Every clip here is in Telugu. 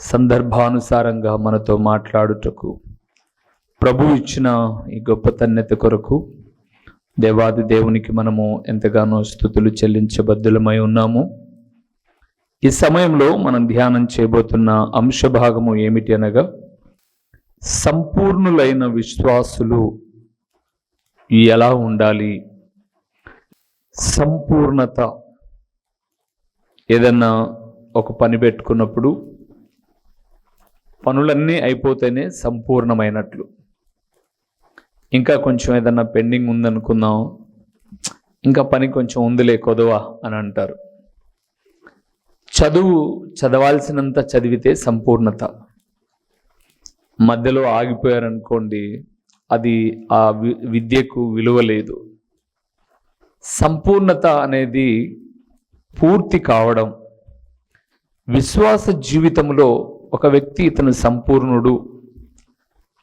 సందర్భానుసారంగా మనతో మాట్లాడుటకు ప్రభు ఇచ్చిన ఈ గొప్ప తన్యత కొరకు దేవాది దేవునికి మనము ఎంతగానో స్థుతులు చెల్లించబద్దులమై ఉన్నాము. ఈ సమయంలో మనం ధ్యానం చేయబోతున్న అంశ భాగము ఏమిటి అనగా సంపూర్ణులైన విశ్వాసులు ఎలా ఉండాలి? సంపూర్ణత. ఏదన్నా ఒక పని పెట్టుకున్నప్పుడు పనులన్నీ అయిపోతేనే సంపూర్ణమైనట్లు. ఇంకా కొంచెం ఏదన్నా పెండింగ్ ఉందనుకుందాం. ఇంకా పని కొంచెం ఉందిలే కొదవా అని అంటారు. చదువు చదవాల్సినంత చదివితే సంపూర్ణత. మధ్యలో ఆగిపోయారనుకోండి అది ఆ విద్యకు విలువ లేదు. సంపూర్ణత అనేది పూర్తి కావడం విశ్వాస జీవితంలో ఒక వ్యక్తి ఇతను సంపూర్ణుడు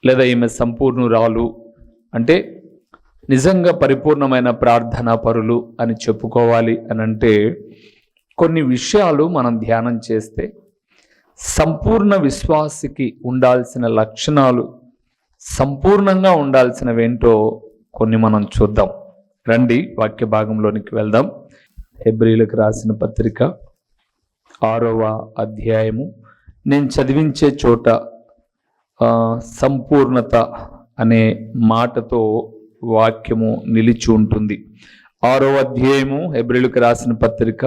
లేదా ఈమె సంపూర్ణురాలు అంటే నిజంగా పరిపూర్ణమైన ప్రార్థనా పరులు అని చెప్పుకోవాలి అని అంటే కొన్ని విషయాలు మనం ధ్యానం చేస్తే సంపూర్ణ విశ్వాసికి ఉండాల్సిన లక్షణాలు సంపూర్ణంగా ఉండాల్సినవేంటో కొన్ని మనం చూద్దాం. రండి వాక్య భాగంలోనికి వెళ్దాం. హెబ్రిలకు రాసిన పత్రిక ఆరవ అధ్యాయము నేను చదివించే చోట సంపూర్ణత అనే మాటతో వాక్యము నిలిచి ఉంటుంది. ఆరో అధ్యాయము హెబ్రిలకు రాసిన పత్రిక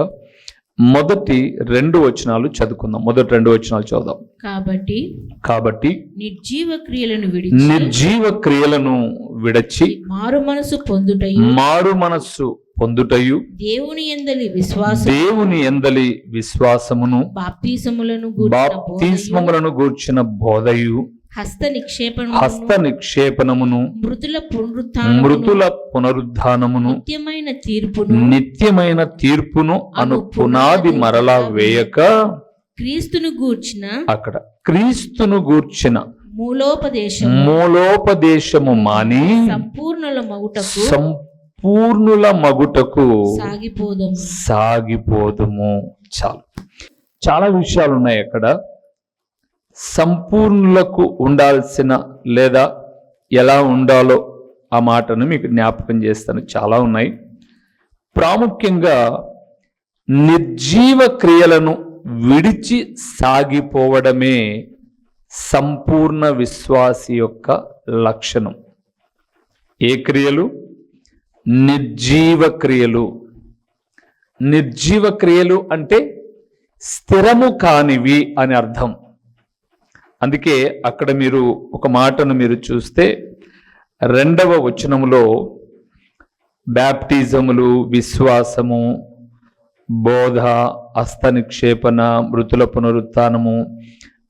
మొదటి రెండు వచనాలు చదువుకుందాం. మొదటి రెండు వచనాలు చదువుదాం. కాబట్టి కాబట్టి నిర్జీవ క్రియలను విడిచి నిర్జీవ క్రియలను విడచి మారు మనసు పొందుటయు మారు మనస్సు పొందుటయు. దేవుని ఎందలి విశ్వాస దేవుని ఎందలి విశ్వాసమును. బాప్తీసములను బాప్తిస్మములను గూర్చిన బోధయు. హస్త నిక్షేపణ హస్త నిక్షేపణమును. మృతుల పునరుత్థానమును మృతుల పునరుద్ధానమును. నిత్యమైన తీర్పును. నిత్యమైన తీర్పును అను పునాది మరలా వేయక. క్రీస్తును గూర్చిన అక్కడ క్రీస్తును గూర్చిన మూలోపదేశం మూలోపదేశము మాని సంపూర్ణల మగుటకు సంపూర్ణుల మగుటకు సాగిపోదము. సాగిపోదుము. చాలు. చాలా విషయాలు ఉన్నాయి అక్కడ. సంపూర్ణులకు ఉండాల్సిన లేదా ఎలా ఉండాలో ఆ మాటను మీకు జ్ఞాపకం చేస్తాను. చాలా ఉన్నాయి. ప్రాముఖ్యంగా నిర్జీవ క్రియలను విడిచి సాగిపోవడమే సంపూర్ణ విశ్వాసి యొక్క లక్షణం. ఏ క్రియలు? నిర్జీవ క్రియలు. నిర్జీవ క్రియలు అంటే స్థిరము కానివి అని అర్థం. అందుకే అక్కడ మీరు ఒక మాటను మీరు చూస్తే రెండవ వచనములో బ్యాప్టిజములు విశ్వాసము బోధ హస్త నిక్షేపణ మృతుల పునరుత్నము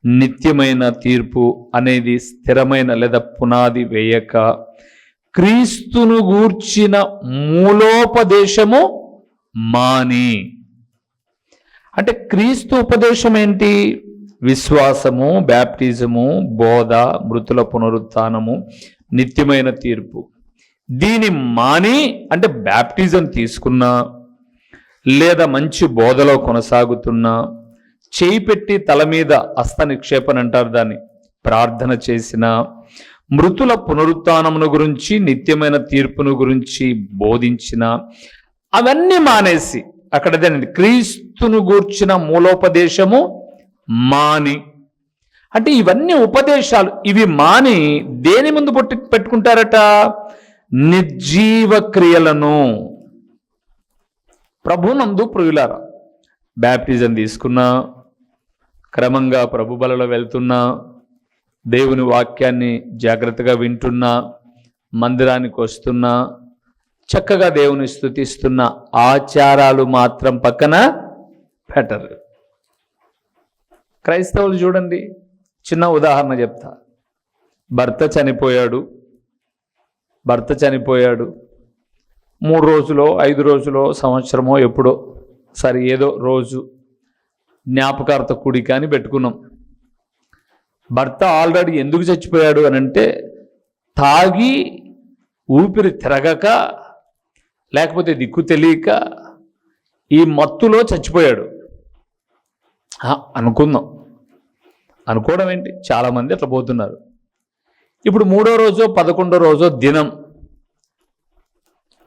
నిత్యమైన తీర్పు అనేది స్థిరమైన లేదా పునాది వేయక క్రీస్తును గూర్చిన మూలోపదేశము మాని. అంటే క్రీస్తు ఉపదేశం ఏంటి? విశ్వాసము బ్యాప్టిజము బోధ మృతుల పునరుత్నము నిత్యమైన తీర్పు. దీని మాని అంటే బ్యాప్టిజం తీసుకున్నా లేదా మంచి బోధలో కొనసాగుతున్నా చేయి పెట్టి తల మీద హస్త నిక్షేపణ అంటారు దాన్ని. ప్రార్థన చేసిన మృతుల పునరుత్నమును గురించి నిత్యమైన తీర్పును గురించి బోధించిన అవన్నీ మానేసి అక్కడ క్రీస్తును గూర్చిన మూలోపదేశము మాని. అంటే ఇవన్నీ ఉపదేశాలు. ఇవి మాని దేని ముందు పొట్టి పెట్టుకుంటారట? నిర్జీవ క్రియలను. ప్రభునందు ప్రియులార బ్యాప్టిజం తీసుకున్నా క్రమంగా ప్రభు బలలో వెళ్తున్నా దేవుని వాక్యాన్ని జాగ్రత్తగా వింటున్నా మందిరానికి వస్తున్నా చక్కగా దేవుని స్థుతిస్తున్న ఆచారాలు మాత్రం పక్కన పెట్టరు. క్రైస్తవులు చూడండి చిన్న ఉదాహరణ చెప్తా. భర్త చనిపోయాడు భర్త చనిపోయాడు. మూడు రోజులో ఐదు రోజులో సంవత్సరమో ఎప్పుడో సరే ఏదో రోజు జ్ఞాపకార్థ కుడి కానీ పెట్టుకున్నాం. భర్త ఆల్రెడీ ఎందుకు చచ్చిపోయాడు అని అంటే తాగి ఊపిరి తిరగక లేకపోతే దిక్కు తెలియక ఈ మత్తులో చచ్చిపోయాడు. అనుకుందాం. అనుకోవడం ఏంటి? చాలామంది అట్లా పోతున్నారు. ఇప్పుడు మూడో రోజో పదకొండో రోజో దినం.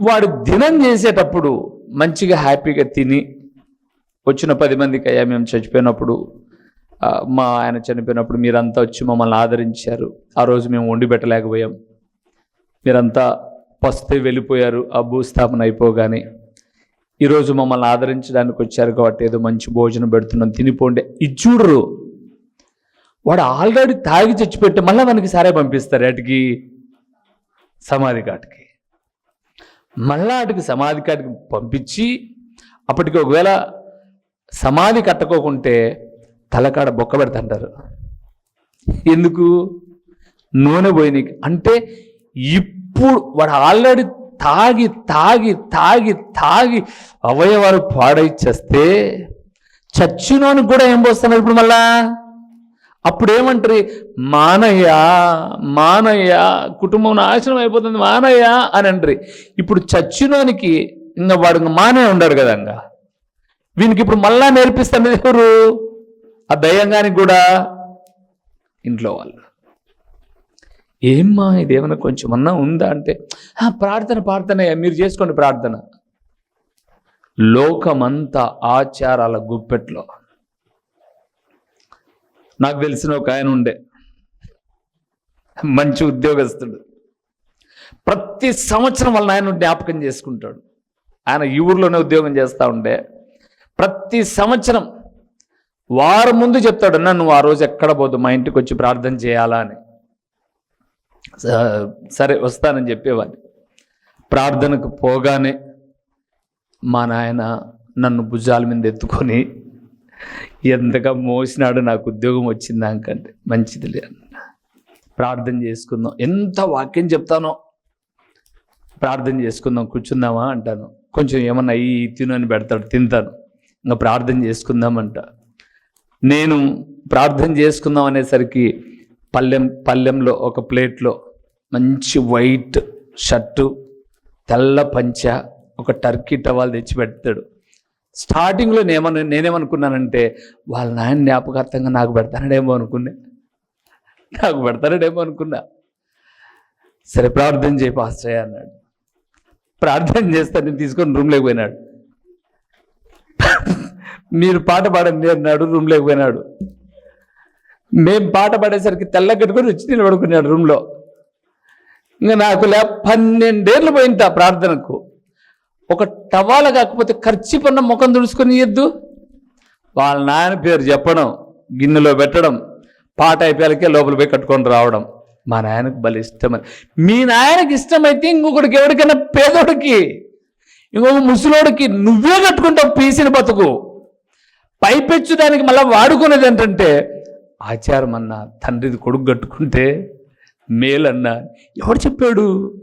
వాడు దినం చేసేటప్పుడు మంచిగా హ్యాపీగా తిని వచ్చిన పది మందికి అయ్యా మేము చచ్చిపోయినప్పుడు మా ఆయన చనిపోయినప్పుడు మీరంతా వచ్చి మమ్మల్ని ఆదరించారు. ఆ రోజు మేము వండి పెట్టలేకపోయాం. మీరంతా పస్తే వెళ్ళిపోయారు ఆ భూస్థాపన అయిపోగానే. ఈరోజు మమ్మల్ని ఆదరించడానికి వచ్చారు కాబట్టి ఏదో మంచి భోజనం పెడుతున్నాం తినిపోండి. ఇది చూడరు. వాడు ఆల్రెడీ తాగి చచ్చిపెట్టి మళ్ళీ మనకి సారే పంపిస్తారు అటుకి సమాధి ఘాట్కి మళ్ళా వాటికి సమాధి ఘాట్కి పంపించి అప్పటికి ఒకవేళ సమాధి కట్టుకోకుంటే తలకాడ బొక్క పెడతంటారు. ఎందుకు? నూనె పోయినకి. అంటే ఇప్పుడు వాడు ఆల్రెడీ తాగి తాగి తాగి తాగి అవయవాలు పాడైచ్చేస్తే చచ్చినోనికి కూడా ఏం పోస్తున్నారు ఇప్పుడు మళ్ళా? అప్పుడు ఏమంటారు మానయ్య మానయ్య కుటుంబం నాశనం అయిపోతుంది మానయ్య అని అంటారు. ఇప్పుడు చచ్చినోనికి ఇంకా వాడు ఇంకా మానే ఉండాడు కదా ఇంకా వీనికి ఇప్పుడు మళ్ళా నేర్పిస్తాను ఎవరు? ఆ దయ్యంగానికి కూడా ఇంట్లో వాళ్ళు. ఏమ్మా ఇదేమన్నా కొంచెం అన్నా ఉందా అంటే "ఆ, ప్రార్థన ప్రార్థన మీరు చేసుకోండి ప్రార్థన. లోకమంతా ఆచారాల గుప్పెట్లో. నాకు తెలిసిన ఒక ఆయన ఉండే. మంచి ఉద్యోగస్తుడు. ప్రతి సంవత్సరం వాళ్ళ ఆయన జ్ఞాపకం చేసుకుంటాడు. ఆయన ఈ ఊర్లోనే ఉద్యోగం చేస్తూ ఉండే. ప్రతి సంవత్సరం వారం ముందు చెప్తాడు అన్న నువ్వు ఆ రోజు ఎక్కడ పోదు మా ఇంటికి వచ్చి ప్రార్థన చేయాలా అని. సరే వస్తానని చెప్పేవాడిని ప్రార్థనకు పోగానే మా నాయన నన్ను భుజాల మీద ఎత్తుకొని ఎంతగా మోసినాడు నాకు ఉద్యోగం వచ్చిందాకంటే మంచిదిలే అన్న. ప్రార్థన చేసుకుందాం. ఎంత వాక్యం చెప్తానో ప్రార్థన చేసుకుందాం కూర్చుందామా? అంటాను. కొంచెం ఏమన్నా అయ్యి తిను అని పెడతాడు తింటాను. ఇంకా ప్రార్థన చేసుకుందామంట నేను ప్రార్థన చేసుకుందాం అనేసరికి పల్లెం పల్లెంలో ఒక ప్లేట్లో మంచి వైట్ షర్టు తెల్ల పంచ ఒక టర్కీ టవాల్ తెచ్చి పెడతాడు. స్టార్టింగ్లో నేమను నేనేమనుకున్నానంటే వాళ్ళ నాయన జ్ఞాపకార్థంగా నాకు పెడతానడేమో అనుకున్నా. నాకు పెడతానడేమో అనుకున్నా. సరే ప్రార్థన చేయి పాస్టర్ అన్నాడు. ప్రార్థన చేస్తాను నేను తీసుకొని రూమ్లోకి పోయినాడు. మీరు పాట పాడండి అన్నాడు రూమ్లోకి పోయినాడు. మేం పాట పాడేసరికి తెల్ల కట్టుకొని వచ్చి నిలబడుకున్నాడు రూమ్లో ఇంకా నాకు లే పన్నెండేళ్ళు పోయింట ప్రార్థనకు. ఒక టవాల కాకపోతే ఖర్చు పన్న ముఖం తుడుచుకొని ఇద్దు వాళ్ళ నాయన పేరు చెప్పడం గిన్నెలో పెట్టడం పాట అయిపోయాలకే లోపల పోయి కట్టుకొని రావడం. మా నాయనకు భలే ఇష్టమని. మీ నాయనకి ఇష్టమైతే ఇంకొకటికి ఎవరికైనా పేదోడికి ఇంకొక ముసలోడికి నువ్వే కట్టుకుంటావు పీసిన బతుకు. పైపెచ్చు దానికి మళ్ళీ వాడుకునేది ఏంటంటే ఆచారం అన్న తండ్రిది కొడుకు కట్టుకుంటే మేలన్నా ఎవడు చెప్పాడు?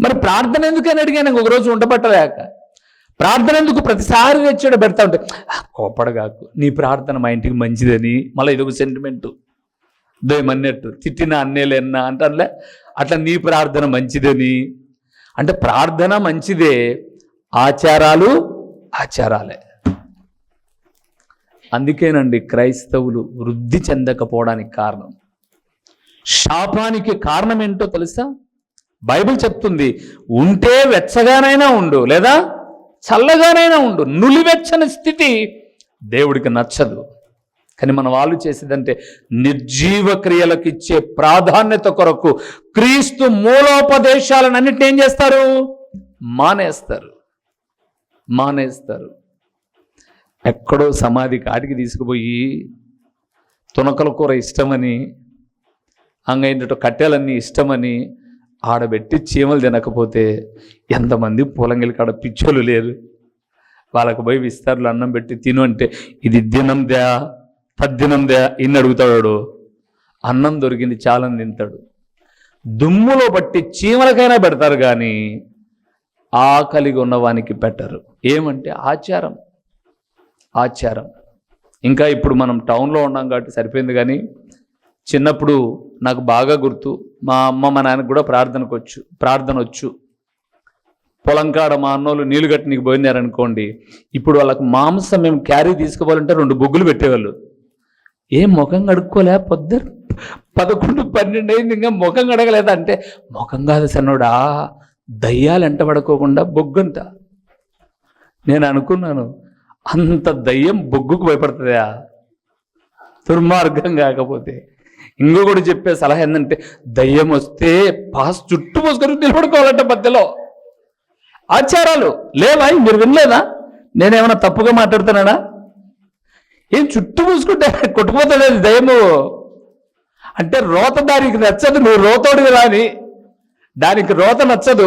మరి ప్రార్థన ఎందుకని అడిగాను? ఒక రోజు ఉండబట్టలేక. ప్రార్థన ఎందుకు ప్రతిసారి తెచ్చాడు పెడతా ఉంటే కోపడగాకు. నీ ప్రార్థన మా ఇంటికి మంచిదని. మళ్ళీ ఇదొక సెంటిమెంటు దయమన్నట్టు తిట్టిన అన్నేలేనా అంటారులే అట్లా నీ ప్రార్థన మంచిదని. అంటే ప్రార్థన మంచిదే ఆచారాలు ఆచారాలే. అందుకేనండి క్రైస్తవులు వృద్ధి చెందకపోవడానికి కారణం. శాపానికి కారణం ఏంటో తెలుసా? బైబిల్ చెప్తుంది ఉంటే వెచ్చగానైనా ఉండు లేదా చల్లగానైనా ఉండు నులివెచ్చని స్థితి దేవుడికి నచ్చదు. కానీ మన వాళ్ళు చేసేదంటే నిర్జీవ క్రియలకు ఇచ్చే ప్రాధాన్యత కొరకు క్రీస్తు మూలోపదేశాలను అన్నిటిని ఏం చేస్తారు? మానేస్తారు. మానేస్తారు. ఎక్కడో సమాధి కాడికి తీసుకుపోయి తునకల కూర ఇష్టమని అంగైనట్టు కట్టెలన్నీ ఇష్టమని ఆడబెట్టి చీమలు తినకపోతే ఎంతమంది పూలంగిలి కాడ పిచ్చోలు లేరు. వాళ్ళకు పోయి విస్తారులు అన్నం పెట్టి తిను అంటే ఇది దినందా తద్దినందా ఇన్ని అడుగుతాడు అన్నం దొరికింది చాలని తింటాడు. దుమ్ములో బట్టి చీమలకైనా పెడతారు కానీ ఆకలిగా ఉన్నవానికి పెట్టరు. ఏమంటే ఆచారం. ఆచారం. ఇంకా ఇప్పుడు మనం టౌన్లో ఉన్నాం కాబట్టి సరిపోయింది కానీ చిన్నప్పుడు నాకు బాగా గుర్తు మా అమ్మ మా నాన్నకు కూడా ప్రార్థనకు వచ్చు ప్రార్థన వచ్చు పొలం కాడ మా అన్నోళ్ళు నీళ్ళు కట్టనికి పోయినారనుకోండి ఇప్పుడు వాళ్ళకు మాంసం మేము క్యారీ తీసుకోవాలంటే రెండు బొగ్గులు పెట్టేవాళ్ళు. ఏం ముఖం కడుక్కోలే పొద్దున పదకొండు పన్నెండు అయింది ఇంకా ముఖం కడగలేదా అంటే ముఖం కాదు సన్నోడా దయ్యాలు ఎంట పడుకోకుండా బొగ్గంట నేను అనుకున్నాను అంత దయ్యం బొగ్గుకు భయపడుతుందా? దుర్మార్గం కాకపోతే. ఇంకొకటి చెప్పే సలహా ఏంటంటే దయ్యం వస్తే పాస్ చుట్టూ పోసుకొని నిలబడుకోవాలంట మధ్యలో. ఆచారాలు లేవా? మీరు వినలేదా? నేనేమన్నా తప్పుగా మాట్లాడుతున్నానా? ఏం చుట్టూ పూసుకుంటే కొట్టుకుపోతాడు దయ్యము? అంటే రోత దానికి నచ్చదు నువ్వు రోతోడివి రాని దానికి రోత నచ్చదు.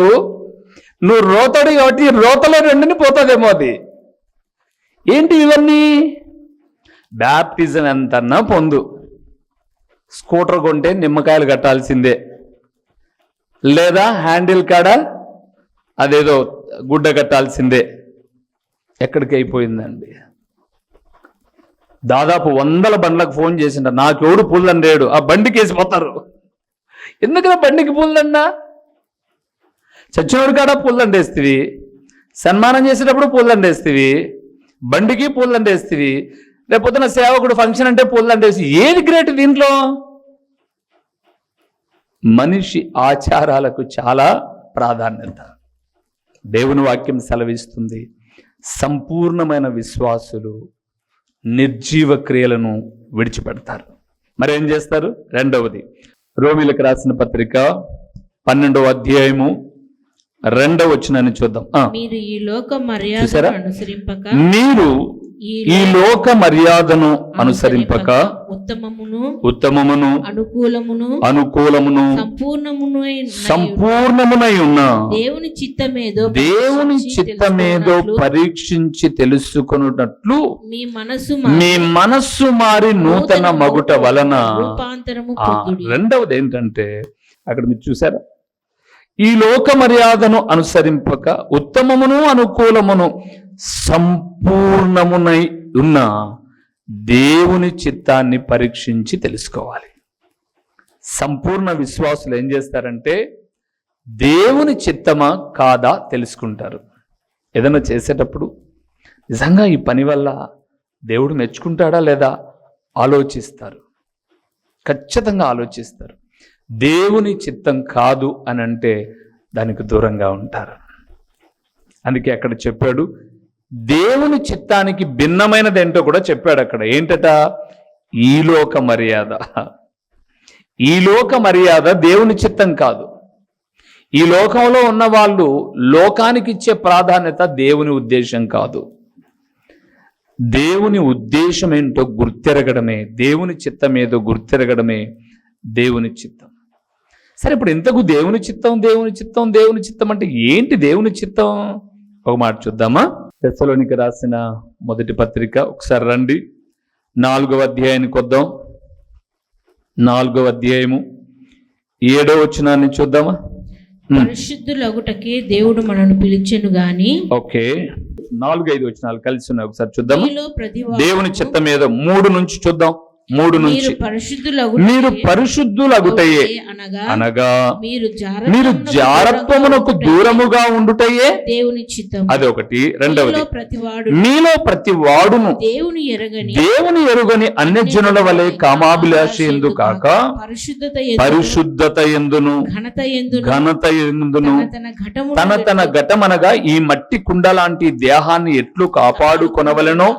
నువ్వు రోతోడు కాబట్టి రోతలో రెండుని పోతుందేమో అది. ఏంటి ఇవన్నీ? బ్యాప్టిజం ఎంతన్నా పొందు. స్కూటర్ కొంటే నిమ్మకాయలు కట్టాల్సిందే. లేదా హ్యాండిల్ కాడ అదేదో గుడ్డ కట్టాల్సిందే. ఎక్కడికి అయిపోయిందండి దాదాపు వందల బండ్లకు ఫోన్ చేసిండ నాకెవడు పూలండేడు ఆ బండికి వేసిపోతారు ఎందుకన్నా బండికి పూలన్నా చచ్చినోడు కాడ పూలండేస్తివి సన్మానం చేసేటప్పుడు పూలండేస్తివి బండికి పూలండేస్తివి రేపొద్దున సేవకుడు ఫంక్షన్ అంటే పూలు అందేసి ఏది గ్రేట్ దీంట్లో? మనిషి ఆచారాలకు చాలా ప్రాధాన్యత. దేవుని వాక్యం సెలవిస్తుంది. సంపూర్ణమైన విశ్వాసులు నిర్జీవ క్రియలను విడిచిపెడతారు. మరి ఏం చేస్తారు? రెండవది. రోమిలకు రాసిన పత్రిక పన్నెండవ అధ్యాయము రెండవ వచ్చినని చూద్దాం. మీరు ఈ లోక చూసారా? మర్యాదను అనుసరింపక మీరు ఈ లోక మర్యాదను అనుసరింపక ఉత్తమమును ఉత్తమమును అనుకూలమును అనుకూలమును సంపూర్ణమును సంపూర్ణమునై ఉన్న దేవుని చిత్తమేదో దేవుని చిత్తమేదో పరీక్షించి తెలుసుకొనున్నట్లు మీ మనసు మీ మనస్సు మారి నూతన మగుట వలన రెండవది ఏంటంటే అక్కడ మీరు చూసారా? ఈ లోక మర్యాదను అనుసరింపక ఉత్తమమును అనుకూలమును సంపూర్ణమునై ఉన్న దేవుని చిత్తాన్ని పరీక్షించి తెలుసుకోవాలి. సంపూర్ణ విశ్వాసులు ఏం చేస్తారంటే దేవుని చిత్తమా కాదా తెలుసుకుంటారు. ఏదైనా చేసేటప్పుడు నిజంగా ఈ పని వల్ల దేవుడు మెచ్చుకుంటాడా లేదా ఆలోచిస్తారు. ఖచ్చితంగా ఆలోచిస్తారు. దేవుని చిత్తం కాదు అని అంటే దానికి దూరంగా ఉంటారు. అందుకే అక్కడ చెప్పాడు దేవుని చిత్తానికి భిన్నమైనది ఏంటో కూడా చెప్పాడు అక్కడ. ఏంటట? ఈ లోక మర్యాద. ఈ లోక మర్యాద దేవుని చిత్తం కాదు. ఈ లోకంలో ఉన్న వాళ్ళు లోకానికి ఇచ్చే ప్రాధాన్యత దేవుని ఉద్దేశం కాదు. దేవుని ఉద్దేశం ఏంటో గుర్తెరగడమే దేవుని చిత్తం ఏదో గుర్తెరగడమే దేవుని చిత్తం. సరే ఇప్పుడు ఇంతకు దేవుని చిత్తం దేవుని చిత్తం దేవుని చిత్తం అంటే ఏంటి దేవుని చిత్తం? ఒక మాట చూద్దామా? తెస్సలోనికి రాసిన మొదటి పత్రిక ఒకసారి రండి. నాలుగవ అధ్యాయానికి వద్దాం నాలుగవ అధ్యాయము ఏడో వచ్చినాన్ని చూద్దామా? పరిశుద్ధులగుటకే దేవుడు మనను పిలిచెను గాని. ఓకే. నాలుగు ఐదు వచ్చినాలు కలిసి ఉన్నాయి. ఒకసారి ప్రతి దేవుని చిత్తం మీద మూడు నుంచి చూద్దాం. మూడు నుంచి మీరు పరిశుద్ధులగుటయే అనగా అనగా మీరు మీరు జారత్వమునకు దూరముగా ఉండుటయే దేవుని చిత్తం అది ఒకటి. రెండవది మీలో ప్రతి వాడును దేవుని ఎరగని దేవుని ఎరుగని అన్యజనుల వలె కామాభిలాష ఎందు కాక? పరిశుద్ధత పరిశుద్ధత ఎందును? ఘనత ఎందును? ఘనత ఎందును? తన తన ఘటము తన తన ఘటమనగా ఈ మట్టి కుండ లాంటి దేహాన్ని ఎట్లు కాపాడుకొనవలెనో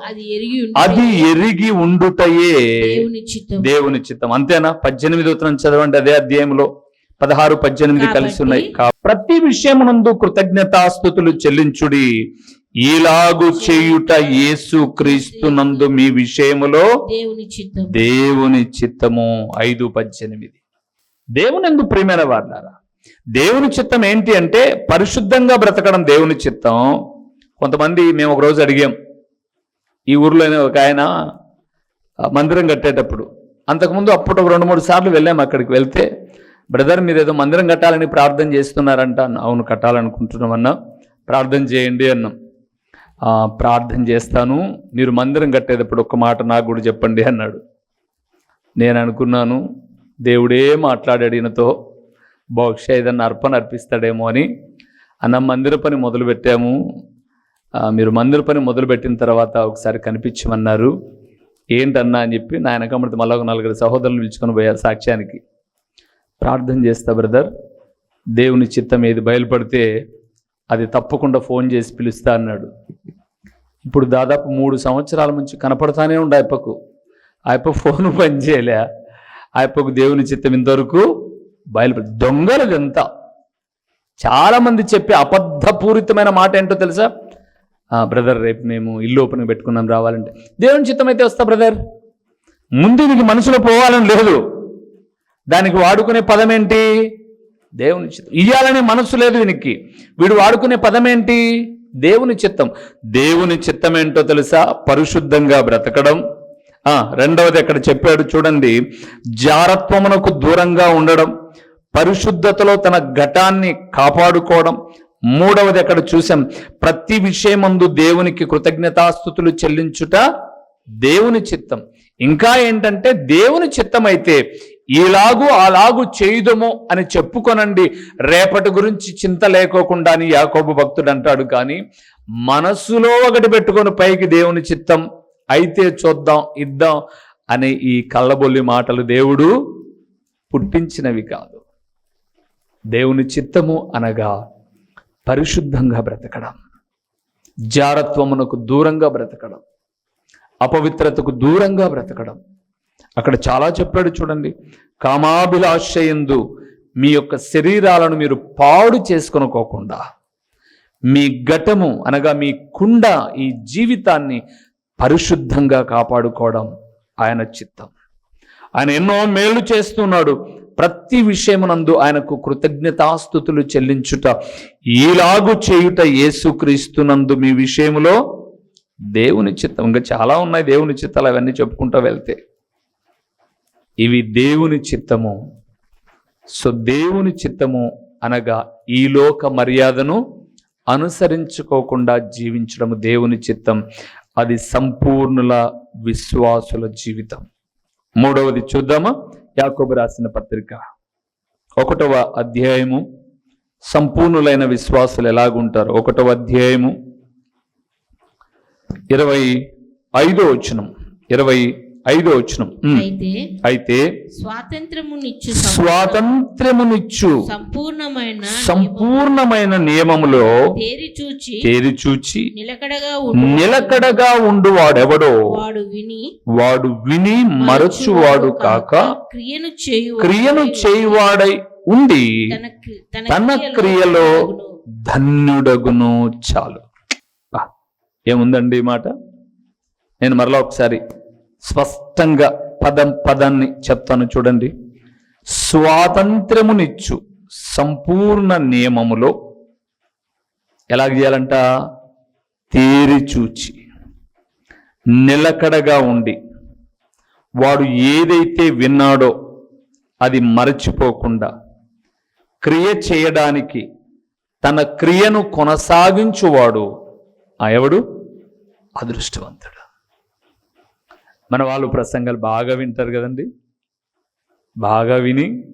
అది ఎరిగి ఉండుటయే. దేవుని చిత్తం. దేవుని చిత్తం. అంతేనా? పద్దెనిమిది ఉత్తరం చదవండి అదే అధ్యాయంలో. పదహారు పద్దెనిమిది కలిసి ఉన్నాయి ప్రతి విషయమునందు కృతజ్ఞతాస్థుతులు చెల్లించుడి. ఇలాగు చేయుట యేసు క్రీస్తునందు మీ విషయములో దేవుని చిత్తం. దేవుని చిత్తము. ఐదు పద్దెనిమిది. దేవుని ఎందు ప్రియమైన వాళ్ళారా దేవుని చిత్తం ఏంటి అంటే పరిశుద్ధంగా బ్రతకడం దేవుని చిత్తం. కొంతమంది మేము ఒక రోజు అడిగాం ఈ ఊర్లోనే ఒక ఆయన మందిరం కట్టేటప్పుడు. అంతకుముందు అప్పుడు ఒక రెండు మూడు సార్లు వెళ్ళాము అక్కడికి వెళ్తే బ్రదర్ మీరు ఏదో మందిరం కట్టాలని ప్రార్థన చేస్తున్నారంట అవును కట్టాలనుకుంటున్నామన్నా ప్రార్థన చేయండి అన్నాం. ప్రార్థన చేస్తాను. మీరు మందిరం కట్టేటప్పుడు ఒక్క మాట నాకు కూడా చెప్పండి అన్నాడు. నేను అనుకున్నాను. దేవుడే మాట్లాడాడు ఈయనతో. బహుశా ఏదన్నా అర్పణ అర్పిస్తాడేమో అని. అన్న మందిర పని మొదలు పెట్టాము మీరు మందిర పని మొదలుపెట్టిన తర్వాత ఒకసారి కనిపించమన్నారు. ఏంటన్నా అని చెప్పి నా వెనకమ్మడితే మళ్ళీ ఒక నలుగురు సహోదరులు పిలుచుకొని పోయారు సాక్ష్యానికి. ప్రార్థన చేస్తా బ్రదర్ దేవుని చిత్తం ఏది బయలుపడితే అది తప్పకుండా ఫోన్ చేసి పిలుస్తా అన్నాడు. ఇప్పుడు దాదాపు మూడు సంవత్సరాల నుంచి కనపడతానే ఉండే అప్పకు ఆయప్ప ఫోన్ పని చేయలే. ఆయప్పకు దేవుని చిత్తం ఇంతవరకు బయలుపడి దొంగలు ఎంత చాలామంది చెప్పే అబద్ధపూరితమైన మాట ఏంటో తెలుసా? బ్రదర్ రేపు మేము ఇల్లు ఓపెన్ పెట్టుకున్నాం రావాలంటే. దేవుని చిత్తం అయితే వస్తా బ్రదర్ ముందు నీకు మనసులో పోవాలని లేదు. దానికి వాడుకునే పదం ఏంటి? దేవుని చిత్తం. ఇయ్యాలనే మనసు లేదు వీనికి వీడు వాడుకునే పదం ఏంటి? దేవుని చిత్తం. దేవుని చిత్తం ఏంటో తెలుసా? పరిశుద్ధంగా బ్రతకడం. రెండవది అక్కడ చెప్పాడు చూడండి. జారత్వమునకు దూరంగా ఉండడం పరిశుద్ధతలో తన ఘటాన్ని కాపాడుకోవడం మూడవది అక్కడ చూసాం? ప్రతి విషయమందు దేవునికి కృతజ్ఞతాస్థుతులు చెల్లించుట దేవుని చిత్తం. ఇంకా ఏంటంటే దేవుని చిత్తం అయితే ఇలాగు అలాగు చేయుదము అని చెప్పుకొనండి. రేపటి గురించి చింత లేకోకుండా అని యాకోబు భక్తుడు అంటాడు. కానీ మనస్సులో ఒకటి పెట్టుకొని పైకి దేవుని చిత్తం అయితే చూద్దాం ఇద్దాం అనే ఈ కళ్ళబొల్లి మాటలు దేవుడు పుట్టించినవి కాదు. దేవుని చిత్తము అనగా పరిశుద్ధంగా బ్రతకడం జారత్వమునకు దూరంగా బ్రతకడం అపవిత్రతకు దూరంగా బ్రతకడం. అక్కడ చాలా చెప్పాడు చూడండి కామాభిలాషయందు మీ యొక్క శరీరాలను మీరు పాడు చేసుకొనుకోకుండా మీ ఘటము అనగా మీ కుండ ఈ జీవితాన్ని పరిశుద్ధంగా కాపాడుకోవడం ఆయన చిత్తం. ఆయన ఎన్నో మేలు చేస్తున్నాడు. ప్రతి విషయమునందు ఆయనకు కృతజ్ఞతాస్థుతులు చెల్లించుట ఈలాగు చేయుట యేసుక్రీస్తునందు మీ విషయములో దేవుని చిత్తం. ఇంకా చాలా ఉన్నాయి దేవుని చిత్తాలు అవన్నీ చెప్పుకుంటూ వెళ్తే. ఇవి దేవుని చిత్తము. సో దేవుని చిత్తము అనగా ఈ లోక మర్యాదను అనుసరించుకోకుండా జీవించడం దేవుని చిత్తం. అది సంపూర్ణుల విశ్వాసుల జీవితం. మూడవది చూద్దామా? యాకోబు రాసిన పత్రిక ఒకటవ అధ్యాయము. సంపూర్ణులైన విశ్వాసులు ఎలాగుంటారు? ఒకటవ అధ్యాయము. ఇరవై ఐదో వచనం. ఇరవై ఐదో వచనం. అయితే అయితే స్వాతంత్రమునిచ్చు స్వాతంత్ర్యమునిచ్చు సంపూర్ణమైన సంపూర్ణమైన నియమములో తేరి చూచి తేరి చూచి నిలకడగా ఉండు. నిలకడగా ఉండు వాడెవడో? వాడు విని వాడు విని మరచువాడు కాక క్రియను చేయు క్రియను చేయువాడై ఉండి తన క్రి- తన క్రియలో ధన్యుడగును. చాలు. ఏముందండి ఈ మాట? నేను మరలా ఒకసారి స్పష్టంగా పదం పదాన్ని చెప్తాను చూడండి. స్వాతంత్ర్యమునిచ్చు సంపూర్ణ నియమములో ఎలా చేయాలంట? తేరిచూచి నిలకడగా ఉండి వాడు ఏదైతే విన్నాడో అది మరచిపోకుండా క్రియ చేయడానికి తన క్రియను కొనసాగించువాడు ఆ ఎవడు? అదృష్టవంతుడు. మన వాళ్ళు ప్రసంగాలు బాగా వింటారు కదండి. బాగా విని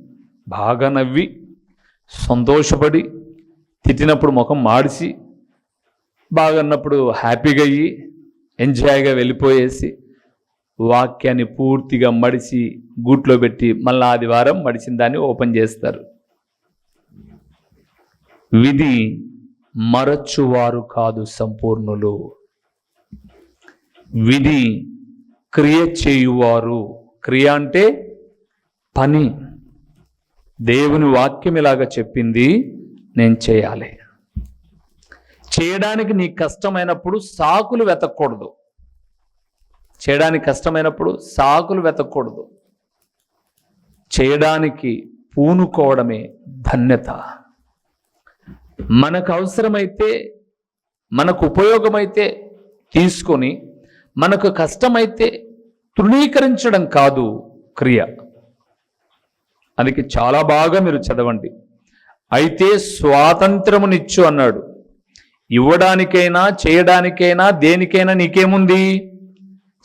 బాగా నవ్వి సంతోషపడి తిట్టినప్పుడు ముఖం మాడిచి బాగన్నప్పుడు హ్యాపీగా అయ్యి ఎంజాయ్గా వెళ్ళిపోయేసి వాక్యాన్ని పూర్తిగా మడిచి గూట్లో పెట్టి మళ్ళీ ఆదివారం మడిచిన దాన్ని ఓపెన్ చేస్తారు. విధి మరచువారు కాదు సంపూర్ణులు. విధి క్రియ చేయువారు. క్రియ అంటే పని. దేవుని వాక్యం ఇలాగా చెప్పింది నేను చేయాలి. చేయడానికి నీకు కష్టమైనప్పుడు సాకులు వెతకూడదు. చేయడానికి కష్టమైనప్పుడు సాకులు వెతకూడదు. చేయడానికి పూనుకోవడమే ధన్యత. మనకు అవసరమైతే మనకు ఉపయోగమైతే తీసుకొని మనకు కష్టమైతే తృణీకరించడం కాదు క్రియ. అందుకే చాలా బాగా మీరు చదవండి. అయితే స్వాతంత్రమునిచ్చు అన్నాడు. ఇవ్వడానికైనా చేయడానికైనా దేనికైనా నీకేముంది?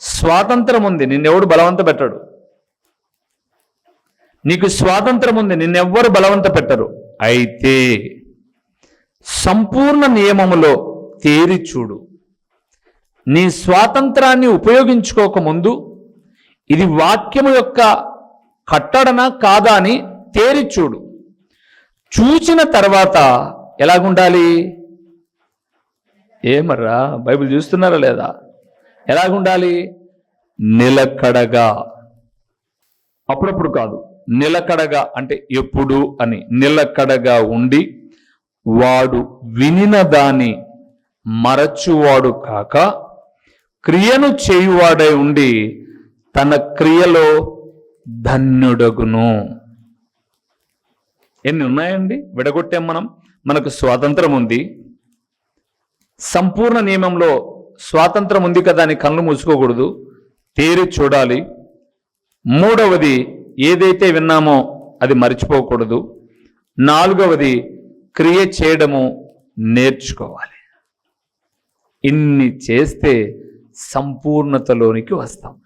స్వాతంత్రం ఉంది నిన్నెవడు బలవంత పెట్టడు. నీకు స్వాతంత్రం ఉంది నిన్నెవ్వరు బలవంత పెట్టరు. అయితే సంపూర్ణ నియమములో తేరి చూడు. నీ స్వాతంత్రాన్ని ఉపయోగించుకోకముందు ఇది వాక్యము యొక్క కట్టడన కాదా అని తేరి చూడు. చూచిన తర్వాత ఎలాగుండాలి? ఏమర్రా బైబిల్ చూస్తున్నారా లేదా? ఎలాగుండాలి? నిలకడగా. అప్పుడప్పుడు కాదు నిలకడగా అంటే ఎప్పుడు అని. నిలకడగా ఉండి వాడు వినిన దాని మరచువాడు కాక క్రియను చేయువాడై ఉండి తన క్రియలో ధన్యుడగును. ఎన్ని ఉన్నాయండి? విడగొట్టాం మనం. మనకు స్వాతంత్రం ఉంది. సంపూర్ణ నియమంలో స్వాతంత్రం ఉంది కదా అని కళ్ళు మూసుకోకూడదు. తేరి చూడాలి. మూడవది ఏదైతే విన్నామో అది మర్చిపోకూడదు. నాలుగవది క్రియ చేయడము నేర్చుకోవాలి. ఇన్ని చేస్తే సంపూర్ణతలోనికి వస్తాం.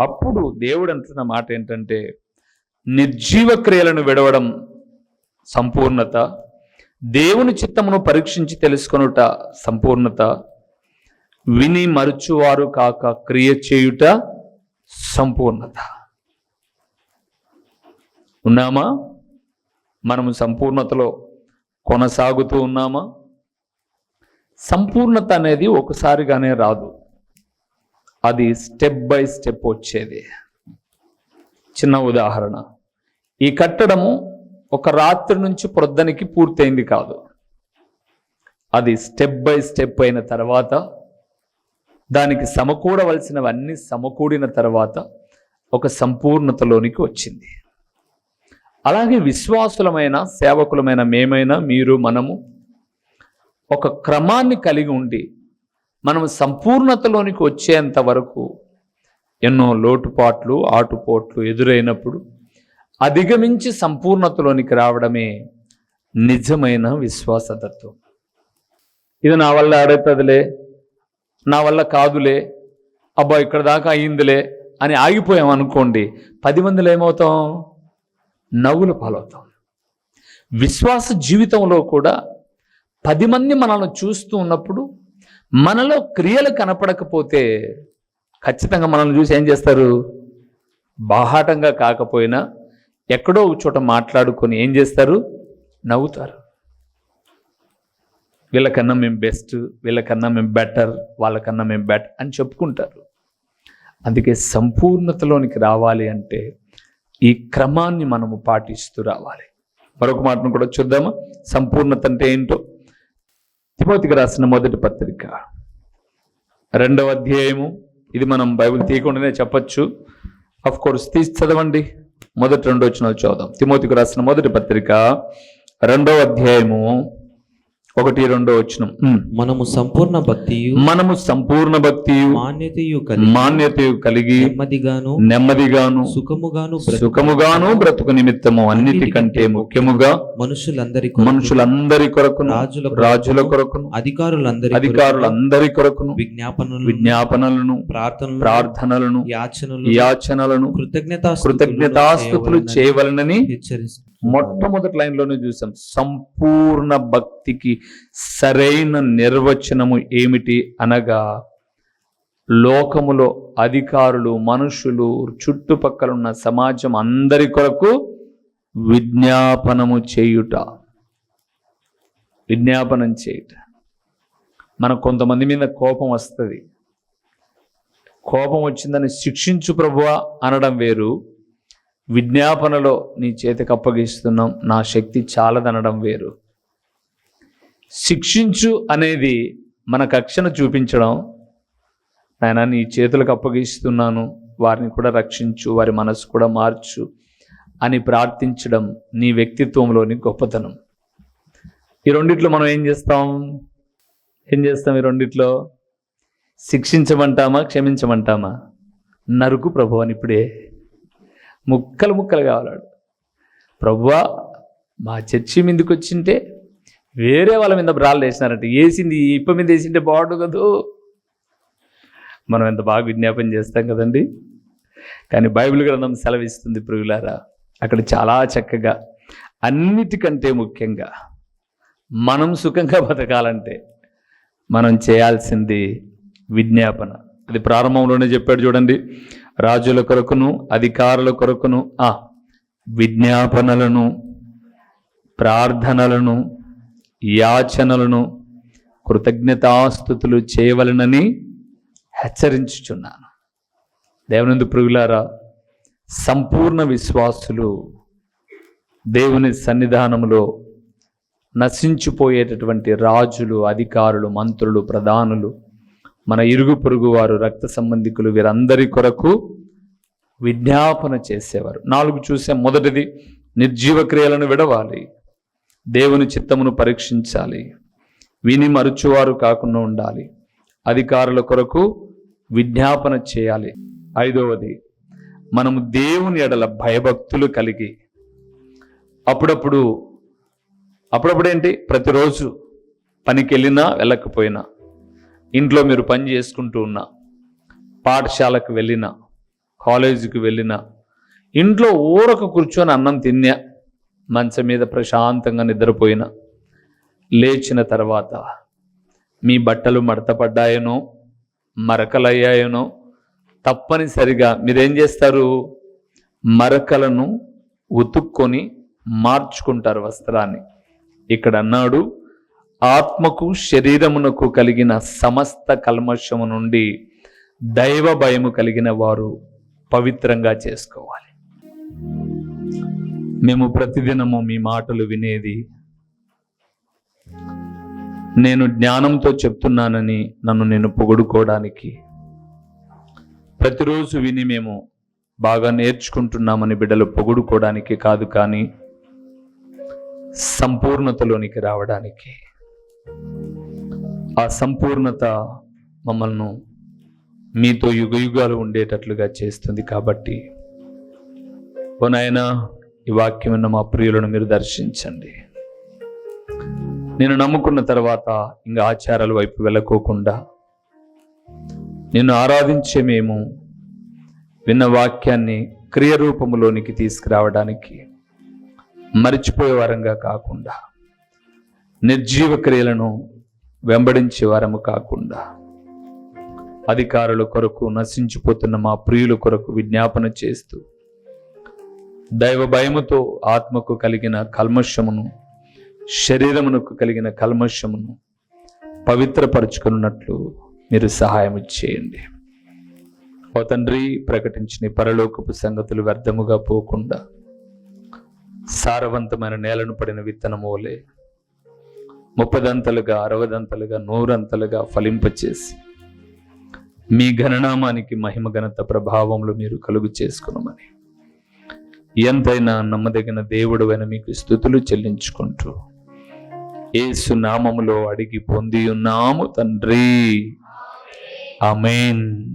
అప్పుడు దేవుడు అంటున్న మాట ఏంటంటే నిర్జీవ క్రియలను విడవడం సంపూర్ణత దేవుని చిత్తమును పరీక్షించి తెలుసుకొనుట సంపూర్ణత విని మరుచువారు కాక క్రియ చేయుట సంపూర్ణత. ఉన్నామా? మనము సంపూర్ణతలో కొనసాగుతూ ఉన్నామా? సంపూర్ణత అనేది ఒకసారిగానే రాదు. అది స్టెప్ బై స్టెప్ వచ్చేది. చిన్న ఉదాహరణ. ఈ కట్టడము ఒక రాత్రి నుంచి ప్రొద్దనికి పూర్తయింది కాదు. అది స్టెప్ బై స్టెప్ అయిన తర్వాత దానికి సమకూడవలసినవన్నీ సమకూడిన తర్వాత ఒక సంపూర్ణతలోనికి వచ్చింది. అలాగే విశ్వాసులమైన సేవకులమైన మేమైనా మీరు మనము ఒక క్రమాన్ని కలిగి ఉండి మనం సంపూర్ణతలోనికి వచ్చేంత వరకు ఎన్నో లోటుపాట్లు ఆటుపోట్లు ఎదురైనప్పుడు అధిగమించి సంపూర్ణతలోనికి రావడమే నిజమైన విశ్వాసతత్వం. ఇది నా వల్ల అడుగుతుందిలే నా వల్ల కాదులే అబ్బా ఇక్కడ దాకా అయ్యిందిలే అని ఆగిపోయాం అనుకోండి పది మందిలో ఏమవుతాం? నవ్వుల పాలవుతాం. విశ్వాస జీవితంలో కూడా పది మంది మనల్ని చూస్తూ ఉన్నప్పుడు మనలో క్రియలు కనపడకపోతే ఖచ్చితంగా మనల్ని చూసి ఏం చేస్తారు? బాహాటంగా కాకపోయినా ఎక్కడో ఒక చోట మాట్లాడుకొని ఏం చేస్తారు? నవ్వుతారు. వీళ్ళకన్నా మేము బెస్ట్ వీళ్ళకన్నా మేము బెటర్ వాళ్ళకన్నా మేము బెటర్ అని చెప్పుకుంటారు. అందుకే సంపూర్ణతలోనికి రావాలి అంటే ఈ క్రమాన్ని మనము పాటిస్తూ రావాలి. మరొక మాటను కూడా చూద్దామా? సంపూర్ణత అంటే ఏంటో? తిమోతికి రాసిన మొదటి పత్రిక. రెండవ అధ్యాయము. ఇది మనం బైబిల్ తీయకుండానే చెప్పొచ్చు. అఫ్ కోర్స్ తీసి చదవండి. మొదటి రెండు వచ్చిన చూద్దాం తిమోతికి రాసిన మొదటి పత్రిక రెండవ అధ్యాయము. ఒకటి రెండో వచ్చిన మనము సంపూర్ణ భక్తియు మనము సంపూర్ణ భక్తి మాన్యతయు కలిగి మాన్యత కలిగి నెమ్మదిగాను నెమ్మదిగాను సుఖముగాను బ్రతుకు సుఖముగాను బ్రతుకు నిమిత్తము. అన్నిటికంటే ముఖ్యముగా మనుషులందరి కొరకు, మనుషులందరి కొరకును రాజుల కొరకు, రాజుల కొరకును అధికారులందరి కొరకు, అధికారులందరి కొరకును విజ్ఞాపనలు విజ్ఞాపనలను ప్రార్థనలు ప్రార్థనలను యాచనలు యాచనలను కృతజ్ఞతా కృతజ్ఞతాస్థుతులు చేయవలనని హెచ్చరిస్తూ. మొట్టమొదటి లైన్లోనే చూసాం. సంపూర్ణ భక్తికి సరైన నిర్వచనము ఏమిటి అనగా లోకములో అధికారులు మనుషులు చుట్టుపక్కల ఉన్న సమాజం అందరి కొరకు విజ్ఞాపనము చేయుట. విజ్ఞాపనం చేయుట. మనకు కొంతమంది మీద కోపం వస్తుంది. కోపం వచ్చిందని శిక్షించు ప్రభువా అనడం వేరు. విజ్ఞాపనలో నీ చేతికి అప్పగిస్తున్నాం నా శక్తి చాలదనడం వేరు. శిక్షించు అనేది మన కక్షను చూపించడం. నాయన నీ చేతులకు అప్పగిస్తున్నాను వారిని కూడా రక్షించు. వారి మనసు కూడా మార్చు అని ప్రార్థించడం నీ వ్యక్తిత్వంలోని గొప్పతనం. ఈ రెండిట్లో మనం ఏం చేస్తాం? ఏం చేస్తాం ఈ రెండిట్లో? శిక్షించమంటామా? క్షమించమంటామా? నరుకు ప్రభు అని ఇప్పుడే ముక్కలు ముక్కలు కావాలాడు. ప్రభువా మా చర్చి మీదకి వచ్చింటే వేరే వాళ్ళ మీద బ్రాళ్ళు వేసినారంటే. వేసింది ఇప్ప మీద వేసింటే బాగుండు కదూ? మనం ఎంత బాగా విజ్ఞాపన చేస్తాం కదండి? కానీ బైబిల్ గ్రంథం సెలవిస్తుంది ప్రియులారా అక్కడ చాలా చక్కగా అన్నిటికంటే ముఖ్యంగా మనం సుఖంగా బతకాలంటే మనం చేయాల్సింది విజ్ఞాపన. అది ప్రారంభంలోనే చెప్పాడు చూడండి. రాజుల కొరకును అధికారుల కొరకును ఆ విజ్ఞాపనలను ప్రార్థనలను యాచనలను కృతజ్ఞతాస్థుతులు చేయవలనని హెచ్చరించుచున్నాను. దేవనందు ప్రియులారా సంపూర్ణ విశ్వాసులు దేవుని సన్నిధానములో నశించిపోయేటటువంటి రాజులు అధికారులు మంత్రులు ప్రధానులు మన ఇరుగు పొరుగు వారు రక్త సంబంధికులు వీరందరి కొరకు విజ్ఞాపన చేసేవారు. నాలుగు చూసే మొదటిది నిర్జీవ క్రియలను విడవాలి. దేవుని చిత్తమును పరీక్షించాలి. విని మరుచువారు కాకుండా ఉండాలి. అధికారుల కొరకు విజ్ఞాపన చేయాలి. ఐదవది మనము దేవుని ఎడల భయభక్తులు కలిగి అప్పుడప్పుడు అప్పుడప్పుడు ఏంటి ప్రతిరోజు పనికి వెళ్ళినా వెళ్ళకపోయినా ఇంట్లో మీరు పని చేసుకుంటూ ఉన్నా పాఠశాలకు వెళ్ళినా కాలేజీకి వెళ్ళినా ఇంట్లో ఊరక కూర్చొని అన్నం తిన్నా మంచం మీద ప్రశాంతంగా నిద్రపోయినా లేచిన తర్వాత మీ బట్టలు మడతపడ్డాయనో మరకలయ్యాయనో తప్పనిసరిగా మీరేం చేస్తారు? మరకలను ఉతుక్కొని మార్చుకుంటారు వస్త్రాన్ని. ఇక్కడ అన్నాడు ఆత్మకు శరీరమునకు కలిగిన సమస్త కల్మషము నుండి దైవ భయము కలిగిన వారు పవిత్రంగా చేసుకోవాలి. మేము ప్రతిదినము మీ మాటలు వినేది నేను జ్ఞానంతో చెప్తున్నానని నన్ను నేను పొగుడుకోవడానికి. ప్రతిరోజు విని మేము బాగా నేర్చుకుంటున్నామని బిడ్డలు పొగుడుకోవడానికి కాదు కానీ సంపూర్ణతలోనికి రావడానికి. ఆ సంపూర్ణత మమ్మల్ని మీతో యుగయుగాలు ఉండేటట్లుగా చేస్తుంది కాబట్టి ఓ ఈ వాక్యం ఉన్న మా ప్రియులను మీరు దర్శించండి. నేను నమ్ముకున్న తర్వాత ఇంకా ఆచారాల వైపు వెళ్ళకోకుండా నిన్ను ఆరాధించే మేము విన్న వాక్యాన్ని క్రియ రూపంలోనికి తీసుకురావడానికి మరిచిపోయే వారంగా కాకుండా నిర్జీవ క్రియలను వెంబడించే వారము కాకుండా అధికారుల కొరకు నశించిపోతున్న మా ప్రియుల కొరకు విజ్ఞాపన చేస్తూ దైవ భయముతో ఆత్మకు కలిగిన కల్మషమును శరీరమునకు కలిగిన కల్మషమును పవిత్రపరచుకున్నట్లు మీరు సహాయం చేయండి. ఓ తండ్రి ప్రకటించిన పరలోకపు సంగతులు వ్యర్థముగా పోకుండా సారవంతమైన నేలను పడిన విత్తనము వలె ముప్పదంతలుగా అరవదంతలుగా నూరంతలుగా ఫలింపచేసి మీ ఘననామానికి మహిమ ఘనత ప్రభావంలో మీరు కలుగు చేసుకునమని. ఎంతైనా నమ్మదగిన దేవుడు మీకు స్థుతులు చెల్లించుకుంటూ ఏసు నామములో అడిగి పొంది ఉన్నాము తండ్రి. అమేన్